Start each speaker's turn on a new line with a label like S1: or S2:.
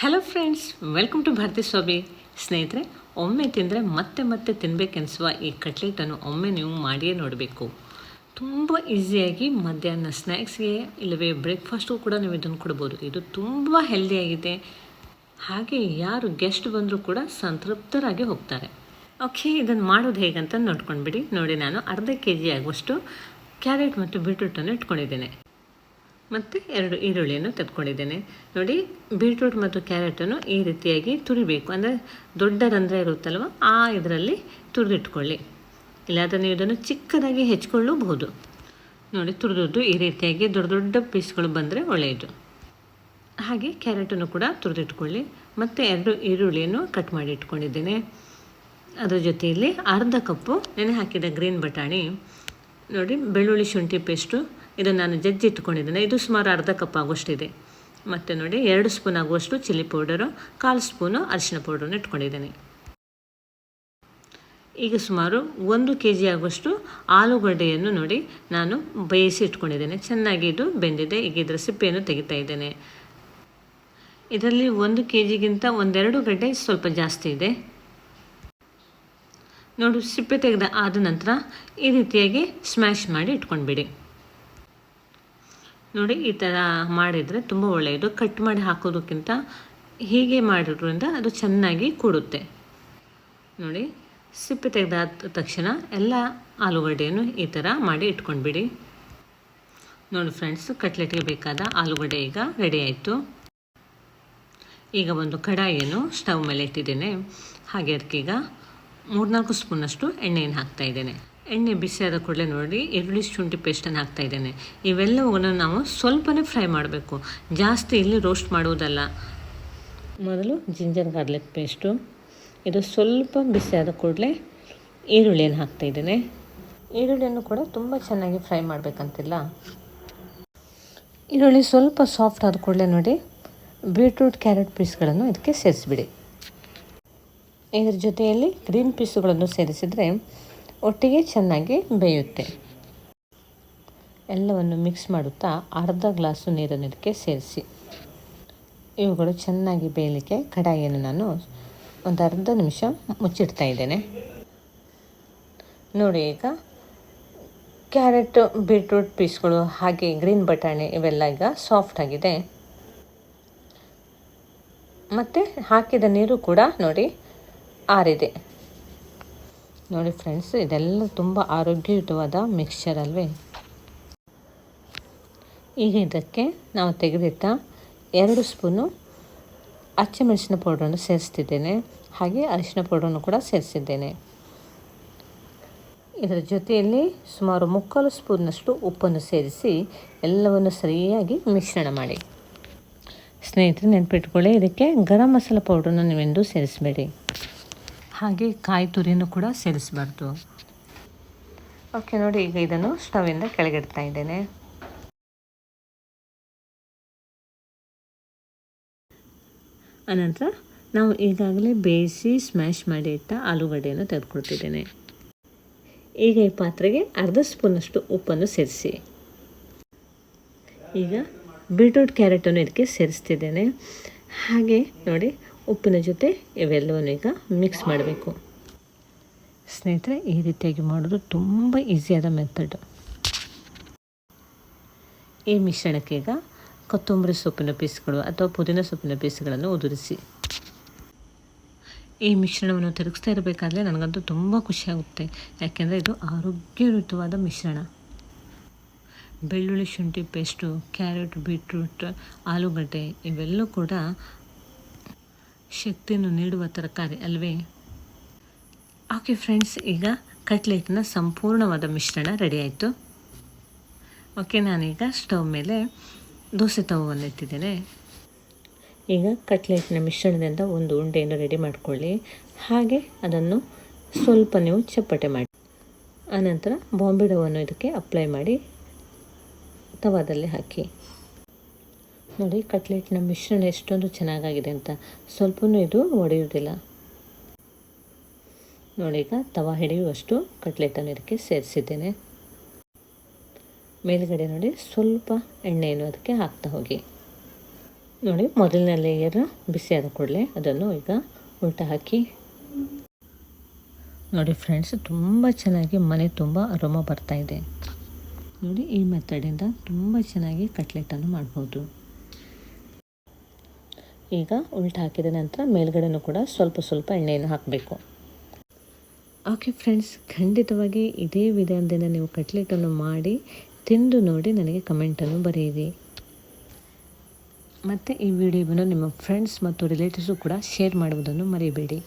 S1: Hello friends welcome to Bharathi Swamy ಸ್ನೇಹಿತರೆ ಒಮ್ಮೆ ತಿಂದರೆ ಮತ್ತೆ ಮತ್ತೆ ತಿನ್ನಬೇಕೆನಿಸುವ ಈ ಕಟ್ಲೆಟನ್ನು ಒಮ್ಮೆ ನೀವು ಮಾಡಿಯೇ ನೋಡಬೇಕು. ತುಂಬ ಈಸಿಯಾಗಿ ಮಧ್ಯಾಹ್ನ ಸ್ನ್ಯಾಕ್ಸ್ಗೆ ಇಲ್ಲವೇ ಬ್ರೇಕ್ಫಾಸ್ಟ್ಗೂ ಕೂಡ ನೀವು ಇದನ್ನು ಕೊಡ್ಬೋದು. ಇದು ತುಂಬ ಹೆಲ್ದಿಯಾಗಿದೆ ಹಾಗೆ ಯಾರು ಗೆಸ್ಟ್ ಬಂದರೂ ಕೂಡ ಸಂತೃಪ್ತರಾಗಿ ಹೋಗ್ತಾರೆ. ಓಕೆ ಇದನ್ನು ಮಾಡೋದು ಹೇಗಂತ ನೋಡ್ಕೊಂಡ್ಬಿಡಿ. ನೋಡಿ ನಾನು ಅರ್ಧ ಕೆ ಜಿ ಆಗುವಷ್ಟು ಕ್ಯಾರೆಟ್ ಮತ್ತು ಬೀಟ್ರೂಟನ್ನು ಇಟ್ಕೊಂಡಿದ್ದೇನೆ. ಮತ್ತು ಎರಡು ಈರುಳ್ಳಿಯನ್ನು ತೆಗೆದುಕೊಂಡಿದ್ದೇನೆ. ನೋಡಿ ಬೀಟ್ರೂಟ್ ಮತ್ತು ಕ್ಯಾರೆಟನ್ನು ಈ ರೀತಿಯಾಗಿ ತುರಿಬೇಕು. ಅಂದರೆ ದೊಡ್ಡ ರಂಧ್ರ ಇರುತ್ತಲ್ವ? ಆ ಇದರಲ್ಲಿ ತುರಿದಿಟ್ಕೊಳ್ಳಿ. ಇಲ್ಲಾದರೆ ನೀವು ಇದನ್ನು ಚಿಕ್ಕದಾಗಿ ಹೆಚ್ಕೊಳ್ಳಬಹುದು. ನೋಡಿ, ತುರಿದದ್ದು ಈ ರೀತಿಯಾಗಿ ದೊಡ್ಡ ದೊಡ್ಡ ಪೀಸ್ಗಳು ಬಂದರೆ ಒಳ್ಳೆಯದು. ಹಾಗೆ ಕ್ಯಾರೆಟನ್ನು ಕೂಡ ತುರಿದಿಟ್ಕೊಳ್ಳಿ. ಮತ್ತು ಎರಡು ಈರುಳ್ಳಿಯನ್ನು ಕಟ್ ಮಾಡಿ ಇಟ್ಕೊಂಡಿದ್ದೇನೆ. ಅದರ ಜೊತೆಯಲ್ಲಿ ಅರ್ಧ ಕಪ್ಪು ನೆನೆ ಹಾಕಿದ ಗ್ರೀನ್ ಬಟಾಣಿ. ನೋಡಿ, ಬೆಳ್ಳುಳ್ಳಿ ಶುಂಠಿ ಪೇಸ್ಟು ಇದನ್ನು ನಾನು ಜಜ್ಜಿ ಇಟ್ಕೊಂಡಿದ್ದೇನೆ. ಇದು ಸುಮಾರು ಅರ್ಧ ಕಪ್ ಆಗುವಷ್ಟಿದೆ ಮತ್ತು ನೋಡಿ, ಎರಡು ಸ್ಪೂನ್ ಆಗುವಷ್ಟು ಚಿಲ್ಲಿ ಪೌಡರು, ಕಾಲು ಸ್ಪೂನು ಅರಿಶಿನ ಪೌಡರನ್ನು ಇಟ್ಕೊಂಡಿದ್ದೇನೆ. ಈಗ ಸುಮಾರು ಒಂದು ಕೆ ಜಿ ಆಗುವಷ್ಟು ಆಲೂಗಡ್ಡೆಯನ್ನು ನೋಡಿ ನಾನು ಬೇಯಿಸಿ ಇಟ್ಕೊಂಡಿದ್ದೇನೆ. ಚೆನ್ನಾಗಿ ಇದು ಬೆಂದಿದೆ. ಈಗ ಇದರ ಸಿಪ್ಪೆಯನ್ನು ತೆಗಿತಾ ಇದ್ದೇನೆ. ಇದರಲ್ಲಿ ಒಂದು ಕೆ ಜಿಗಿಂತ ಒಂದೆರಡು ಗಡ್ಡೆ ಸ್ವಲ್ಪ ಜಾಸ್ತಿ ಇದೆ. ನೋಡು, ಸಿಪ್ಪೆ ತೆಗೆದ ಆದ ನಂತರ ಈ ರೀತಿಯಾಗಿ ಸ್ಮ್ಯಾಶ್ ಮಾಡಿ ಇಟ್ಕೊಂಡ್ಬಿಡಿ. ನೋಡಿ, ಈ ಥರ ಮಾಡಿದರೆ ತುಂಬ ಒಳ್ಳೆಯದು. ಕಟ್ ಮಾಡಿ ಹಾಕೋದಕ್ಕಿಂತ ಹೀಗೆ ಮಾಡಿರೋದ್ರಿಂದ ಅದು ಚೆನ್ನಾಗಿ ಕೊಡುತ್ತೆ. ನೋಡಿ, ಸಿಪ್ಪೆ ತೆಗೆದಾದ ತಕ್ಷಣ ಎಲ್ಲ ಆಲೂಗಡ್ಡೆಯನ್ನು ಈ ಥರ ಮಾಡಿ ಇಟ್ಕೊಂಡ್ಬಿಡಿ. ನೋಡಿ ಫ್ರೆಂಡ್ಸ್ ಕಟ್ಲೆಟ್ಗೆ ಬೇಕಾದ ಆಲೂಗಡ್ಡೆ ಈಗ ರೆಡಿ ಆಯಿತು. ಈಗ ಒಂದು ಕಡಾಯಿಯನ್ನು ಸ್ಟವ್ ಮೇಲೆ ಇಟ್ಟಿದ್ದೇನೆ. ಹಾಗೆ ಅದಕ್ಕೀಗ ಮೂರ್ನಾಲ್ಕು ಸ್ಪೂನಷ್ಟು ಎಣ್ಣೆಯನ್ನು ಹಾಕ್ತಾ ಇದ್ದೇನೆ. ಎಣ್ಣೆ ಬಿಸಿಯಾದ ಕೂಡಲೇ ನೋಡಿ ಈರುಳ್ಳಿ ಶುಂಠಿ ಪೇಸ್ಟನ್ನು ಹಾಕ್ತಾ ಇದ್ದೇನೆ. ಇವೆಲ್ಲವನ್ನು ನಾವು ಸ್ವಲ್ಪನೇ ಫ್ರೈ ಮಾಡಬೇಕು. ಜಾಸ್ತಿ ಇಲ್ಲಿ ರೋಸ್ಟ್ ಮಾಡುವುದಲ್ಲ. ಮೊದಲು ಜಿಂಜರ್ ಗಾರ್ಲಿಕ್ ಪೇಸ್ಟು ಇದು ಸ್ವಲ್ಪ ಬಿಸಿಯಾದ ಕೂಡಲೇ ಈರುಳ್ಳಿಯನ್ನು ಹಾಕ್ತಾ ಇದ್ದೇನೆ. ಈರುಳ್ಳಿಯನ್ನು ಕೂಡ ತುಂಬ ಚೆನ್ನಾಗಿ ಫ್ರೈ ಮಾಡಬೇಕಂತಿಲ್ಲ. ಈರುಳ್ಳಿ ಸ್ವಲ್ಪ ಸಾಫ್ಟ್ ಆದ ಕೂಡಲೇ ನೋಡಿ ಬೀಟ್ರೂಟ್ ಕ್ಯಾರೆಟ್ ಪೀಸ್ಗಳನ್ನು ಇದಕ್ಕೆ ಸೇರಿಸಿಬಿಡಿ. ಇದರ ಜೊತೆಯಲ್ಲಿ ಗ್ರೀನ್ ಪೀಸುಗಳನ್ನು ಸೇರಿಸಿದರೆ ಒಟ್ಟಿಗೆ ಚೆನ್ನಾಗಿ ಬೇಯುತ್ತೆ. ಎಲ್ಲವನ್ನು ಮಿಕ್ಸ್ ಮಾಡುತ್ತಾ ಅರ್ಧ ಗ್ಲಾಸು ನೀರನ್ನು ಇದಕ್ಕೆ ಸೇರಿಸಿ. ಇವುಗಳು ಚೆನ್ನಾಗಿ ಬೇಯಲಿಕ್ಕೆ ಕಡಾಯಿಯನ್ನು ನಾನು ಒಂದು ಅರ್ಧ ನಿಮಿಷ ಮುಚ್ಚಿಡ್ತಾ ಇದ್ದೇನೆ. ನೋಡಿ ಈಗ ಕ್ಯಾರೆಟ್, ಬೀಟ್ರೂಟ್ ಪೀಸ್ಗಳು ಹಾಗೆ ಗ್ರೀನ್ ಬಟಾಣಿ ಇವೆಲ್ಲ ಈಗ ಸಾಫ್ಟ್ ಆಗಿದೆ. ಮತ್ತು ಹಾಕಿದ ನೀರು ಕೂಡ ನೋಡಿ ಆರಿದೆ. ನೋಡಿ ಫ್ರೆಂಡ್ಸ್ ಇದೆಲ್ಲ ತುಂಬ ಆರೋಗ್ಯಯುತವಾದ ಮಿಕ್ಸ್ಚರ್ ಅಲ್ವೇ? ಈಗ ಇದಕ್ಕೆ ನಾವು ತೆಗೆದಿಟ್ಟ ಎರಡು ಸ್ಪೂನು ಅಚ್ಚಮೆಣಸಿನ ಪೌಡ್ರನ್ನು ಸೇರಿಸ್ತಿದ್ದೇನೆ. ಹಾಗೆ ಅರಿಶಿನ ಪೌಡ್ರನ್ನು ಕೂಡ ಸೇರಿಸಿದ್ದೇನೆ. ಇದರ ಜೊತೆಯಲ್ಲಿ ಸುಮಾರು ಮುಕ್ಕಾಲು ಸ್ಪೂನ್ನಷ್ಟು ಉಪ್ಪನ್ನು ಸೇರಿಸಿ ಎಲ್ಲವನ್ನು ಸರಿಯಾಗಿ ಮಿಶ್ರಣ ಮಾಡಿ. ಸ್ನೇಹಿತರೆ, ನೆನಪಿಟ್ಕೊಳ್ಳಿ, ಇದಕ್ಕೆ ಗರಂ ಮಸಾಲ ಪೌಡ್ರನ್ನು ನೀವೆಂದು ಸೇರಿಸಬೇಡಿ. ಹಾಗೆ ಕಾಯಿ ತುರಿನೂ ಕೂಡ ಸೇರಿಸಬಾರ್ದು. ಓಕೆ ನೋಡಿ ಈಗ ಇದನ್ನು ಸ್ಟವಿಂದ ಕೆಳಗಿಡ್ತಾ ಇದ್ದೇನೆ. ಅನಂತರ ನಾವು ಈಗಾಗಲೇ ಬೇಯಿಸಿ ಸ್ಮ್ಯಾಶ್ ಮಾಡಿ ಇಟ್ಟ ಆಲೂಗಡ್ಡೆಯನ್ನು ತೆಗೆದುಕೊಳ್ತಿದ್ದೇನೆ. ಈಗ ಈ ಪಾತ್ರೆಗೆ ಅರ್ಧ ಸ್ಪೂನಷ್ಟು ಉಪ್ಪನ್ನು ಸೇರಿಸಿ. ಈಗ ಬೀಟ್ರೂಟ್ ಕ್ಯಾರೆಟನ್ನು ಇದಕ್ಕೆ ಸೇರಿಸ್ತಿದ್ದೇನೆ. ಹಾಗೆ ನೋಡಿ ಉಪ್ಪಿನ ಜೊತೆ ಇವೆಲ್ಲವನ್ನು ಈಗ ಮಿಕ್ಸ್ ಮಾಡಬೇಕು. ಸ್ನೇಹಿತರೆ, ಈ ರೀತಿಯಾಗಿ ಮಾಡೋದು ತುಂಬ ಈಸಿಯಾದ ಮೆಥಡ್ ಈ ಮಿಶ್ರಣಕ್ಕೆ ಈಗ ಕೊತ್ತಂಬರಿ ಸೊಪ್ಪಿನ ಪೀಸ್ಗಳು ಅಥವಾ ಪುದೀನ ಸೊಪ್ಪಿನ ಪೀಸ್ಗಳನ್ನು ಉದುರಿಸಿ. ಈ ಮಿಶ್ರಣವನ್ನು ತಿರುಗಿಸ್ತಾ ಇರಬೇಕಾದ್ರೆ ನನಗಂತೂ ತುಂಬ ಖುಷಿಯಾಗುತ್ತೆ ಯಾಕೆಂದರೆ ಇದು ಆರೋಗ್ಯಯುತವಾದ ಮಿಶ್ರಣ. ಬೆಳ್ಳುಳ್ಳಿ ಶುಂಠಿ ಪೇಸ್ಟು ಕ್ಯಾರೆಟ್ ಬೀಟ್ರೂಟ್ ಆಲೂಗಡ್ಡೆ ಇವೆಲ್ಲವೂ ಕೂಡ ಶಕ್ತಿಯನ್ನು ನೀಡುವ ತರಕಾರಿ ಅಲ್ವೇ? ಓಕೆ ಫ್ರೆಂಡ್ಸ್ ಈಗ ಕಟ್ಲೆಟ್ನ ಸಂಪೂರ್ಣವಾದ ಮಿಶ್ರಣ ರೆಡಿ ಆಯಿತು. ಓಕೆ ನಾನೀಗ ಸ್ಟವ್ ಮೇಲೆ ದೋಸೆ ತವವನ್ನು ಇಟ್ಟಿದ್ದೇನೆ ಈಗ ಕಟ್ಲೆಟ್ನ ಮಿಶ್ರಣದಿಂದ ಒಂದು ಉಂಡೆಯನ್ನು ರೆಡಿ ಮಾಡಿಕೊಳ್ಳಿ. ಹಾಗೆ ಅದನ್ನು ಸ್ವಲ್ಪ ನೀವು ಚಪ್ಪಟೆ ಮಾಡಿ. ಆನಂತರ ಬಾಂಬಿಡವನ್ನು ಇದಕ್ಕೆ ಅಪ್ಲೈ ಮಾಡಿ ತವಾದಲ್ಲಿ ಹಾಕಿ. ನೋಡಿ, ಕಟ್ಲೆಟ್ನ ಮಿಶ್ರಣ ಎಷ್ಟೊಂದು ಚೆನ್ನಾಗಾಗಿದೆ ಅಂತ. ಸ್ವಲ್ಪನೂ ಇದು ಒಡೆಯುವುದಿಲ್ಲ. ನೋಡಿ, ಈಗ ತವ ಹಿಡಿಯುವಷ್ಟು ಕಟ್ಲೆಟನ್ನು ಇದಕ್ಕೆ ಸೇರಿಸಿದ್ದೇನೆ. ಮೇಲುಗಡೆ ನೋಡಿ, ಸ್ವಲ್ಪ ಎಣ್ಣೆಯನ್ನು ಅದಕ್ಕೆ ಹಾಕ್ತಾ ಹೋಗಿ. ನೋಡಿ, ಮೊದಲನೇ ಲೇಯರ್ ಬಿಸಿಯಾದ ಕೂಡಲೇ ಅದನ್ನು ಈಗ ಉಲ್ಟಾ ಹಾಕಿ. ನೋಡಿ ಫ್ರೆಂಡ್ಸ್ ತುಂಬ ಚೆನ್ನಾಗಿ ಮನೆ ತುಂಬ ಅರೋಮ ಇದೆ. ನೋಡಿ, ಈ ಮೆಥಡಿಂದ ತುಂಬ ಚೆನ್ನಾಗಿ ಕಟ್ಲೆಟನ್ನು ಮಾಡ್ಬೋದು. ಈಗ ಉಲ್ಟ ಹಾಕಿದ ನಂತರ ಮೇಲ್ಗಡೆನೂ ಕೂಡ ಸ್ವಲ್ಪ ಸ್ವಲ್ಪ ಎಣ್ಣೆಯನ್ನು ಹಾಕಬೇಕು. ಓಕೆ ಫ್ರೆಂಡ್ಸ್ ಖಂಡಿತವಾಗಿ ಇದೇ ವಿಧಾನದಿಂದ ನೀವು ಕಟ್ಲೆಟನ್ನು ಮಾಡಿ ತಿಂದು ನೋಡಿ ನನಗೆ ಕಮೆಂಟನ್ನು ಬರೆಯಿರಿ. ಮತ್ತು ಈ ವಿಡಿಯೋವನ್ನು ನಿಮ್ಮ ಫ್ರೆಂಡ್ಸ್ ಮತ್ತು ರಿಲೇಟಿವ್ಸು ಕೂಡ ಶೇರ್ ಮಾಡುವುದನ್ನು ಮರಿಬೇಡಿ.